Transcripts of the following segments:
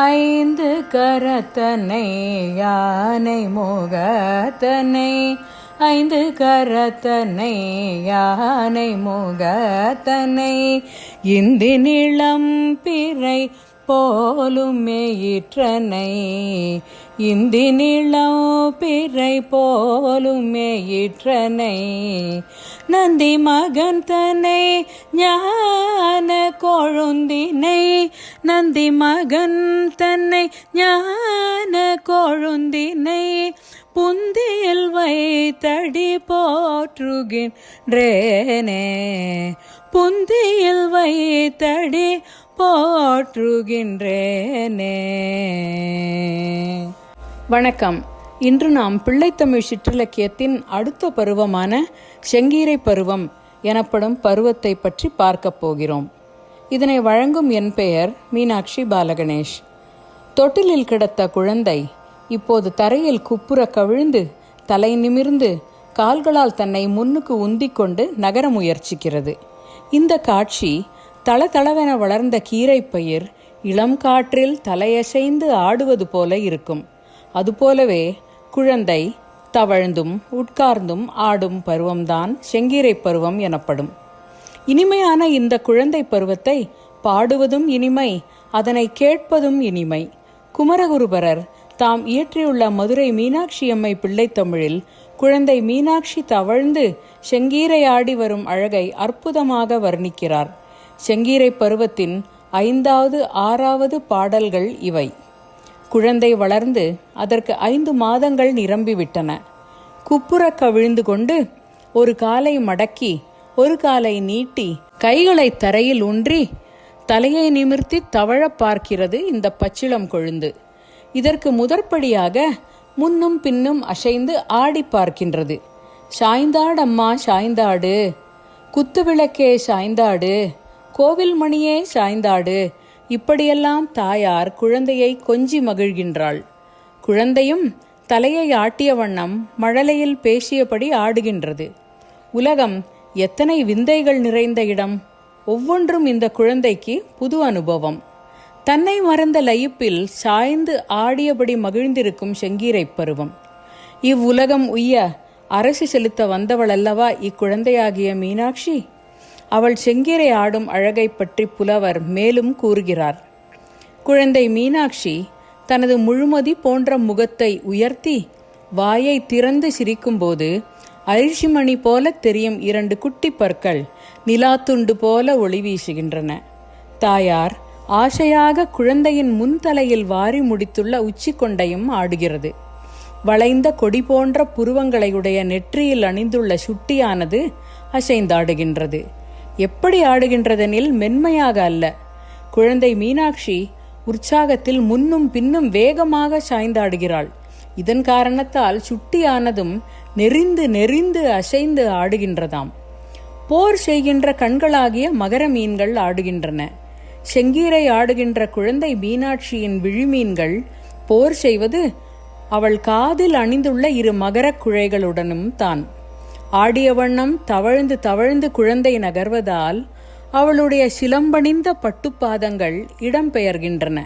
ஐந்து கரத்தனை யானை முகத்தனை. ஐந்து கரத்தனை யானை முகத்தனை. இந்தி நிளம் பிறை போலும் மேயிற்றனை இந்தி நிலம் பிறை போலும் மேயிற்றனை நந்தி மகன் தன்னை ஞான கொழுந்தினை. நந்தி மகன் தன்னை ஞான கொழுந்தினை. புந்தியில் வைத்தடி போற்றுகின்றேனே. புந்தியில் வைத்தடி போற்றுகின்றேனே வணக்கம். இன்று நாம் பிள்ளைத்தமிழ் சிற்றிலக்கியத்தின் அடுத்த பருவமான செங்கீரை பருவம் எனப்படும் பருவத்தை பற்றி பார்க்கப் போகிறோம். இதனை வழங்கும் என் பெயர் மீனாட்சி பாலகணேஷ். தொட்டிலில் கிடத்த குழந்தை இப்போது தரையில் குப்புற கவிழ்ந்து தலை நிமிர்ந்து கால்களால் தன்னை முன்னுக்கு உந்திக்கொண்டு நகர முயற்சிக்கிறது. இந்த காட்சி தளதளவென வளர்ந்த கீரைப்பயிர் இளம் காற்றில் தலையசைந்து ஆடுவது போல இருக்கும். அதுபோலவே குழந்தை தவழ்ந்தும் உட்கார்ந்தும் ஆடும் பருவம்தான் செங்கீரை பருவம் எனப்படும். இனிமையான இந்த குழந்தை பருவத்தை பாடுவதும் இனிமை அதனை கேட்பதும் இனிமை. குமரகுருபரர் தாம் இயற்றியுள்ள மதுரை மீனாட்சி அம்மை பிள்ளைத்தமிழில் குழந்தை மீனாட்சி தவழ்ந்து செங்கீரை ஆடி வரும் அழகை அற்புதமாக வர்ணிக்கிறார். செங்கீரை பருவத்தின் ஐந்தாவது ஆறாவது பாடல்கள் இவை. குழந்தை வளர்ந்து அதற்கு ஐந்து மாதங்கள் நிரம்பிவிட்டன. குப்புற கவிழ்ந்து கொண்டு ஒரு காலை மடக்கி ஒரு காலை நீட்டி கைகளை தரையில் ஊன்றி தலையை நிமிர்த்தி தவழப் பார்க்கிறது இந்த பச்சிளம் கொழுந்து. இதற்கு முதற்படியாக முன்னும் பின்னும் அசைந்து ஆடி பார்க்கின்றது. சாய்ந்தாடம்மா சாய்ந்தாடு. குத்துவிளக்கே சாய்ந்தாடு. கோவில் மணியே சாய்ந்தாடு. இப்படியெல்லாம் தாயார் குழந்தையை கொஞ்சி மகிழ்கின்றாள். குழந்தையும் தலையை ஆட்டிய வண்ணம் மழலையில் பேசியபடி ஆடுகின்றது. உலகம் எத்தனை விந்தைகள் நிறைந்த இடம். ஒவ்வொன்றும் இந்த குழந்தைக்கு புது அனுபவம். தன்னை மறந்த லயிப்பில் சாய்ந்து ஆடியபடி மகிழ்ந்திருக்கும் செங்கீரை பருவம். இவ்வுலகம் உய்ய அரசு செலுத்த வந்தவள் அல்லவா இக்குழந்தையாகிய மீனாட்சி? அவள் செங்கீரை ஆடும் அழகை பற்றி புலவர் மேலும் கூறுகிறார். குழந்தை மீனாட்சி தனது முழுமதி போன்ற முகத்தை உயர்த்தி வாயை திறந்து சிரிக்கும்போது அரிசிமணி போல தெரியும் இரண்டு குட்டி பற்கள் நிலாத்துண்டு போல ஒளி வீசுகின்றன. தாயார் ஆசையாக குழந்தையின் முன்தலையில் வாரி முடித்துள்ள உச்சி கொண்டையும் ஆடுகிறது. வளைந்த கொடி போன்ற புருவங்களையுடைய நெற்றியில் அணிந்துள்ள சுட்டியானது அசைந்தாடுகின்றது. எப்படி ஆடுகின்றதெனில் மென்மையாக அல்ல. குழந்தை மீனாட்சி உற்சாகத்தில் முன்னும் பின்னும் வேகமாக சாய்ந்தாடுகிறாள். இதன் காரணத்தால் சுட்டியானதும் நெறிந்து நெறிந்து அசைந்து ஆடுகின்றதாம். போர் செய்கின்ற கண்களாகிய மகர மீன்கள் ஆடுகின்றன. செங்கீரை ஆடுகின்ற குழந்தை மீனாட்சியின் விழிமீன்கள் போர் செய்வது அவள் காதில் அணிந்துள்ள இரு மகரக் குழைகளுடனும் தான். ஆடிய வண்ணம் தவழ்ந்து தவழ்ந்து குழந்தை நகர்வதால் அவளுடைய சிலம்பணிந்த பட்டுப்பாதங்கள் இடம்பெயர்கின்றன.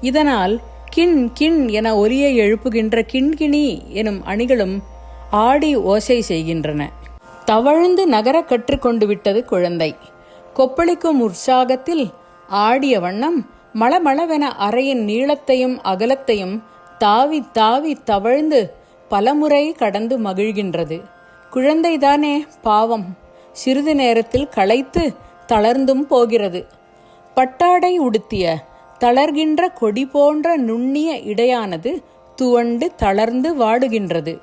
இதனால் கிண் கிண் என ஒலியை எழுப்புகின்ற கிண்கிணி எனும் அணிகளும் ஆடி ஓசை செய்கின்றன. தவழ்ந்து நகர கற்றுக்கொண்டு விட்டது குழந்தை. கொப்பளிக்கும் உற்சாகத்தில் ஆடிய வண்ணம் மளமளவென அறையின் நீளத்தையும் அகலத்தையும் தாவி தாவி தவழ்ந்து பலமுறை கடந்து மகிழ்கின்றது. குழந்தைதானே பாவம். சிறிது நேரத்தில் களைத்து தளர்ந்தும் போகிறது. பட்டாடை உடுத்திய தளர்கின்ற கொடி போன்ற நுண்ணிய இடையானது துவண்டு தளர்ந்து வாடுகின்றது.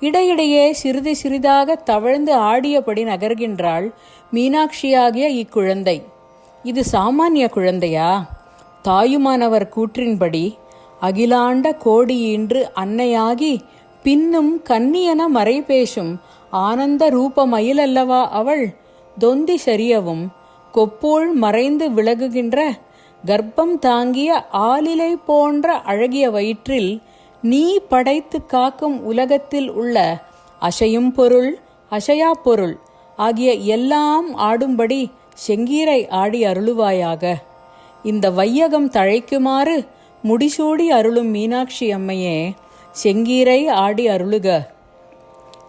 இடையிடையே சிறிது சிறிதாக தவழ்ந்து ஆடியபடி நகர்கின்றாள் மீனாட்சியாகிய இக்குழந்தை. இது சாமானிய குழந்தையா? தாயுமானவர் கூற்றின்படி அகிலாண்ட கோடியின்று அன்னையாகி பின்னும் கன்னியன மறை பேசும் ஆனந்த ரூபமயிலல்லவா அவள்? தொந்தி சரியவும் கொப்போள் மறைந்து விலகுகின்ற கர்ப்பம் தாங்கிய ஆலிலை போன்ற அழகிய வயிற்றில் நீ படைத்து காக்கும் உலகத்தில் உள்ள அசையும் பொருள் அசையா பொருள் ஆகிய எல்லாம் ஆடும்படி செங்கீரை ஆடி அருளுவாயாக. இந்த வையகம் தழைக்குமாறு முடிசூடி அருளும் மீனாட்சி அம்மையே செங்கீரை ஆடி அருளுக.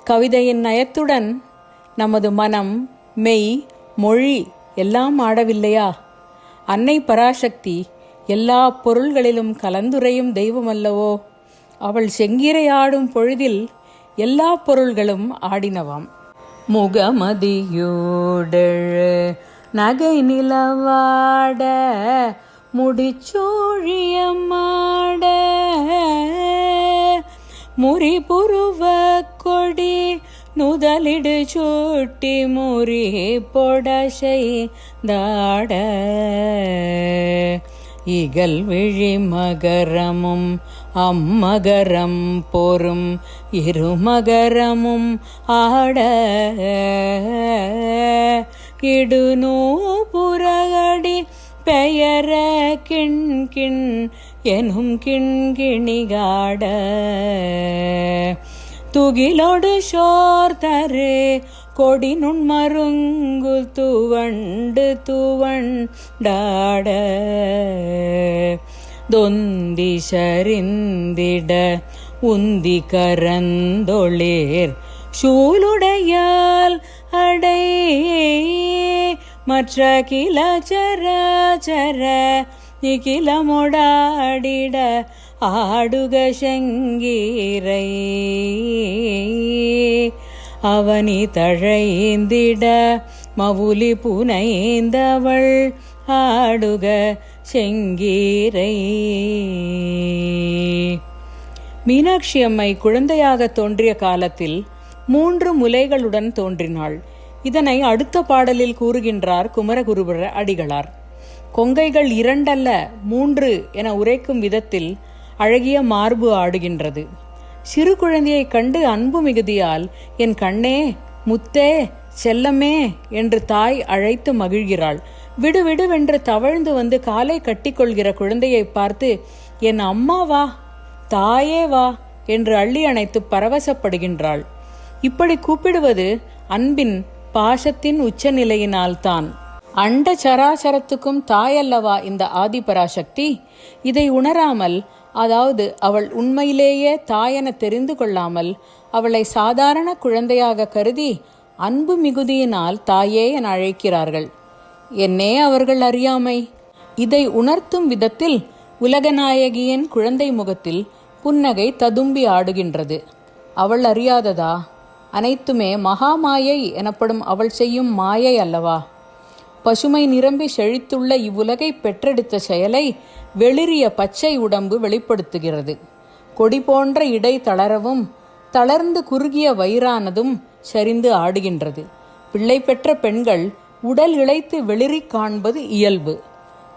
கவிதையின் நயத்துடன் நமது மனம் மெய் மொழி எல்லாம் ஆடவில்லையா? அன்னை பராசக்தி எல்லா பொருள்களிலும் கலந்துரையும் தெய்வம் அல்லவோ அவள் செங்கீரை ஆடும் பொழுதில் எல்லா பொருள்களும் ஆடினவாம். முகமதியோடழு நகை நிலவாட முடிச்சோழியம்மாட முறிபுருவ கொடி நுதலிடு சூட்டி முறி பொடசை தாட. இகல் விழி மகரமும் அம்மகரம் பொறும் இருமகரமும் ஆட. இடுநூ புறகடி பெயர கிண் கிண் எனும் கிண்கிணிகாட. துகிலோடு சோர்தரு கொடி நுண்மருங்கு துவண்டு துவண்டாட. தொந்தி சரிந்திட உந்தி கரந்தொளிர் சூளுடையால் அடை மற்ற கில சராச்சர நிகிலமுடாடிட ஆடுக செங்கீரை. அவனி தழைந்திட மவுலி புனைந்தவள் ஆடுக செங்கீரை. மீனாட்சி அம்மை குழந்தையாக தோன்றிய காலத்தில் மூன்று முலைகளுடன் தோன்றினாள். இதனை அடுத்த பாடலில் கூறுகின்றார் குமரகுருபர அடிகளார். கொங்கைகள் இரண்டல்ல மூன்று என உரைக்கும் விதத்தில் அழகிய மார்பு ஆடுகின்றது. சிறு குழந்தையைக் கண்டு அன்பு மிகுதியால் என் கண்ணே முத்தே செல்லமே என்று தாய் அழைத்து மகிழ்கிறாள். விடு விடுவென்று தவழ்ந்து வந்து காலை கட்டிக்கொள்கிற குழந்தையை பார்த்து என் அம்மா வா தாயே வா என்று அள்ளி அணைத்து பரவசப்படுகின்றாள். இப்படி கூப்பிடுவது அன்பின் பாசத்தின் உச்சநிலையினால்தான். அண்ட சராசரத்துக்கும் தாயல்லவா இந்த ஆதிபராசக்தி. இதை உணராமல் அதாவது அவள் உண்மையிலேயே தாயென தெரிந்து கொள்ளாமல் அவளை சாதாரண குழந்தையாக கருதி அன்பு மிகுதியினால் தாயே என அழைக்கிறார்கள். என்னே அவர்கள் அறியாமை. இதை உணர்த்தும் விதத்தில் உலகநாயகியின் குழந்தை முகத்தில் புன்னகை ததும்பி ஆடுகின்றது. அவள் அறியாததா? அனைத்துமே மகாமாயை எனப்படும் அவள் செய்யும் மாயை அல்லவா? பசுமை நிரம்பி செழித்துள்ள இவ்வுலகை பெற்றெடுத்த செயலை வெளிரிய பச்சை உடம்பு வெளிப்படுத்துகிறது. கொடி போன்ற இடை தளரவும் தளர்ந்து குறுகிய வயிறானதும் சரிந்து ஆடுகின்றது. பிள்ளை பெற்ற பெண்கள் உடல் இழைத்து வெளிரி காண்பது இயல்பு.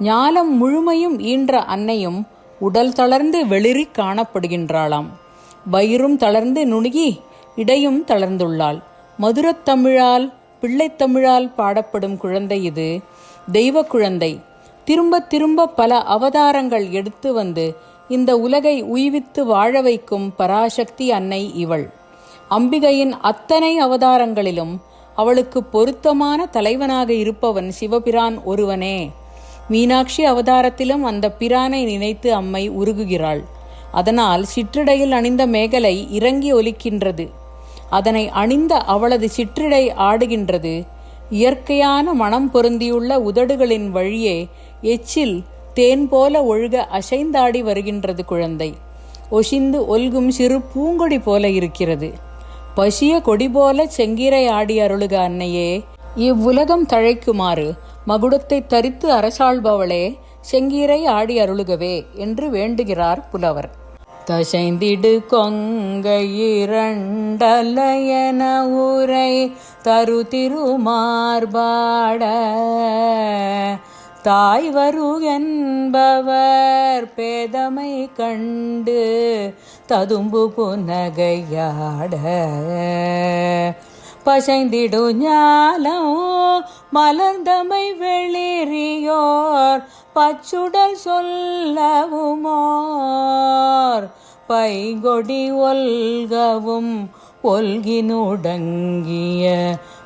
ஞாலம் முழுமையும் ஈன்ற அன்னையும் உடல் தளர்ந்து வெளிரி காணப்படுகின்றாளாம். வயிறும் தளர்ந்து நுணுகி இடையும் தளர்ந்துள்ளாள். மதுரத்தமிழால் பிள்ளைத்தமிழால் பாடப்படும் குழந்தை இது. தெய்வ குழந்தை. திரும்ப திரும்ப பல அவதாரங்கள் எடுத்து வந்து இந்த உலகை உய்வித்து வாழ வைக்கும் பராசக்தி அன்னை இவள். அம்பிகையின் அத்தனை அவதாரங்களிலும் அவளுக்கு பொருத்தமான தலைவனாக இருப்பவன் சிவபிரான் ஒருவனே. மீனாட்சி அவதாரத்திலும் அந்த பிரானை நினைத்து அம்மை உருகுகிறாள். அதனால் சிற்றிடையில் அணிந்த மேகலை இறங்கி ஒலிக்கின்றது. அதனை அணிந்த அவளது சிற்றிடை ஆடுகின்றது. இயற்கையான மனம் பொருந்தியுள்ள உதடுகளின் வழியே எச்சில் தேன் போல ஒழுக அசைந்தாடி வருகின்றது குழந்தை. ஒசிந்து ஒல்கும் சிறு பூங்கொடி போல இருக்கிறது. பசிய கொடி போல செங்கீரை ஆடி அருளுக அன்னையே. இவ்வுலகம் தழைக்குமாறு மகுடத்தை தரித்து அரசாள்பவளே செங்கீரை ஆடி அருளுகவே என்று வேண்டுகிறார் புலவர். தசைந்திடு கொங்கை இரண்டலையன உரை தரு திருமார்பாட தாய் வரு என்பவர் பேதமை கண்டு ததும்பு புன்னகையாட. பசைந்திடு ஞாலம் மலர்ந்தமை வெளிரியோர் பச்சுடல் சொல்லவுமோர். பைகொடி ஒல்கவும் ஒல்கினுடங்கிய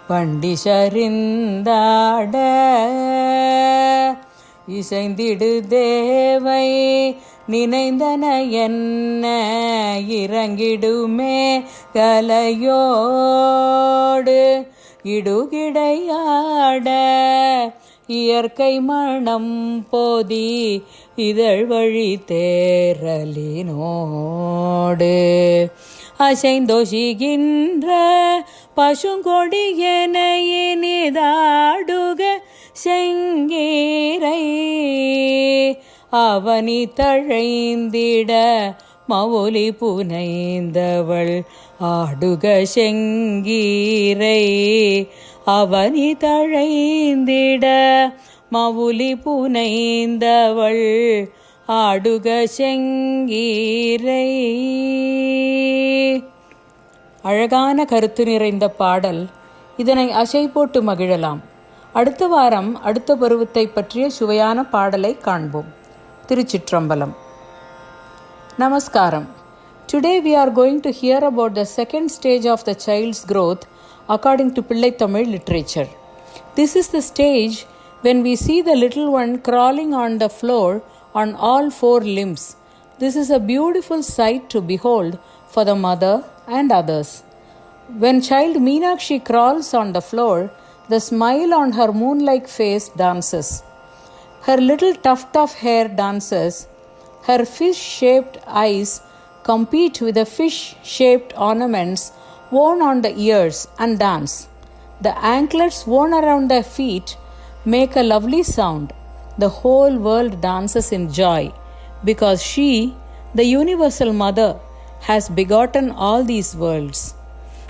பண்டி சரிந்தாட இசைந்திடு தேவை நினைந்தன என்ன இறங்கிடுமே கலையோடு? இடுகிடையாட இயற்கை மனம் போதி இதழ் வழி தேரலினோடு அசைந்தோஷிகின்ற பசுங்கொடியனையினிதாடுக செங்கீரை. அவனி தழைந்திட மவுலி புனைந்தவள். ஆடுக செங்கீரை அவனி தழைந்திட மவுலி புனைந்தவள். ஆடுக செங்கீரை. அழகான கருத்து நிறைந்த பாடல். இதனை அசை போட்டு மகிழலாம். அடுத்த வாரம் அடுத்த பருவத்தை பற்றிய சுவையான பாடலை காண்போம். திருச்சிற்றம்பலம் நமஸ்காரம் Today we are going to hear about the second stage of the child's growth according to Pillai Tamil literature. This is the stage when we see the little one crawling on the floor on all four limbs. This is a beautiful sight to behold for the mother and others. When child Meenakshi crawls on the floor, the smile on her moon like face dances. Her little tuft of hair dances. Her fish shaped eyes compete with the fish shaped ornaments worn on the ears and dance. The anklets worn around their feet make a lovely sound. The whole world dances in joy because she, the universal mother, has begotten all these worlds.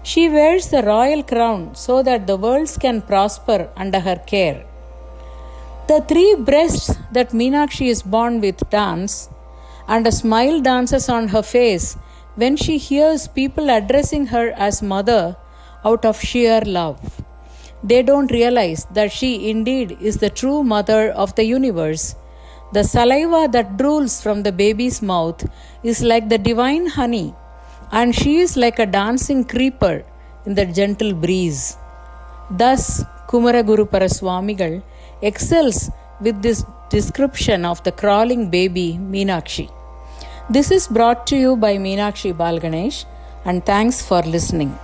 She wears the royal crown so that the worlds can prosper under her care. The three breasts that Meenakshi is born with dance, and a smile dances on her face when she hears people addressing her as mother out of sheer love. They don't realize that she indeed is the true mother of the universe. The saliva that drools from the baby's mouth is like the divine honey, and she is like a dancing creeper in the gentle breeze. Thus, Kumaraguru Paraswamigal excels with this description of the crawling baby Meenakshi. This is brought to you by Meenakshi Balganesh, and thanks for listening.